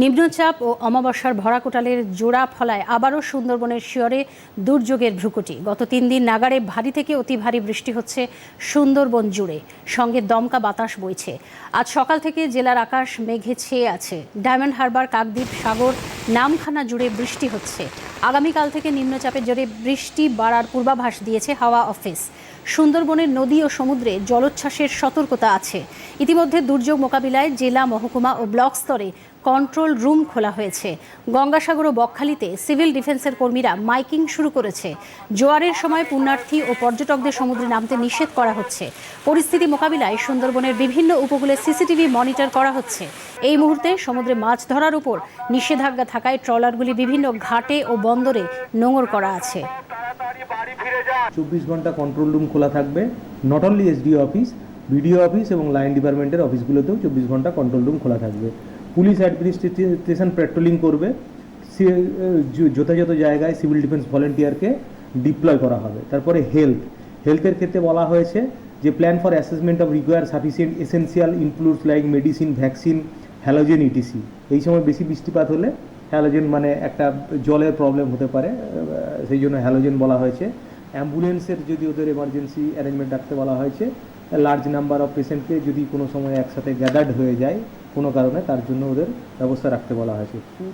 নিম্নচাপ ও অমাবস্যার ভরা কোটালের জোড়া ফলায় আবারও সুন্দরবনের শিয়রে দুর্যোগের ভ্রুকুটি। গত তিন দিন নাগারে ভারী থেকে অতি ভারী বৃষ্টি হচ্ছে সুন্দরবন জুড়ে। সঙ্গে দমকা বাতাস বইছে। আজ সকাল থেকে জেলার আকাশ মেঘে ছেয়ে আছে। ডায়মন্ড হারবার, কাকদ্বীপ সাগর, নামখানা জুড়ে বৃষ্টি হচ্ছে। আগামীকাল থেকে নিম্নচাপের জোরে বৃষ্টি বাড়ার পূর্বাভাস দিয়েছে হাওয়া অফিস। সুন্দরবনের নদী ও সমুদ্রে জলোচ্ছ্বাসের সতর্কতা আছে। ইতিমধ্যে দুর্যোগ মোকাবিলায় জেলা মহকুমা ও ব্লক স্তরে কন্ট্রোল রুম খোলা হয়েছে। গঙ্গাসাগর ও বকখালিতে সিভিল ডিফেন্সের কর্মীরা মাইকিং শুরু করেছে। জোয়ারের সময় পুণ্যার্থী ও পর্যটকদের সমুদ্রে নামতে নিষেধ করা হচ্ছে। পরিস্থিতি মোকাবিলায় সুন্দরবনের বিভিন্ন উপকূলে সিসিটিভি মনিটর করা হচ্ছে। এই মুহূর্তে সমুদ্রে মাছ ধরার উপর নিষেধাজ্ঞা থাকায় ট্রলারগুলি বিভিন্ন ঘাটে ও বন্দরে নোঙর করা আছে। চব্বিশ ঘণ্টা কন্ট্রোল রুম খোলা থাকবে। Not only SDO office BDO office এবং লাইন ডিপার্টমেন্টের অফিসগুলোতেও চব্বিশ ঘণ্টা কন্ট্রোল রুম খোলা থাকবে। পুলিশ অ্যাডমিনিস্ট্রেশন পেট্রোলিং করবে। যথাযথ জায়গায় সিভিল ডিফেন্স ভলেন্টিয়ারকে ডিপ্লয় করা হবে। তারপরে হেলথ হেলথের ক্ষেত্রে বলা হয়েছে যে plan for assessment of require sufficient essential includes like medicine vaccine halogen ETC এই সময় বেশি বৃষ্টিপাত হলে হ্যালোজেন মানে একটা জলের প্রবলেম হতে পারে সেই জন্য হ্যালোজেন বলা হয়েছে। অ্যাম্বুলেন্সের যদি ওদের এমার্জেন্সি অ্যারেঞ্জমেন্ট রাখতে বলা হয়েছে লার্জ নাম্বার অফ পেশেন্টকে যদি কোনো সময় একসাথে গ্যাদার্ড হয়ে যায়, কোনো কারণে তার জন্য ওদের ব্যবস্থা রাখতে বলা হয়েছে।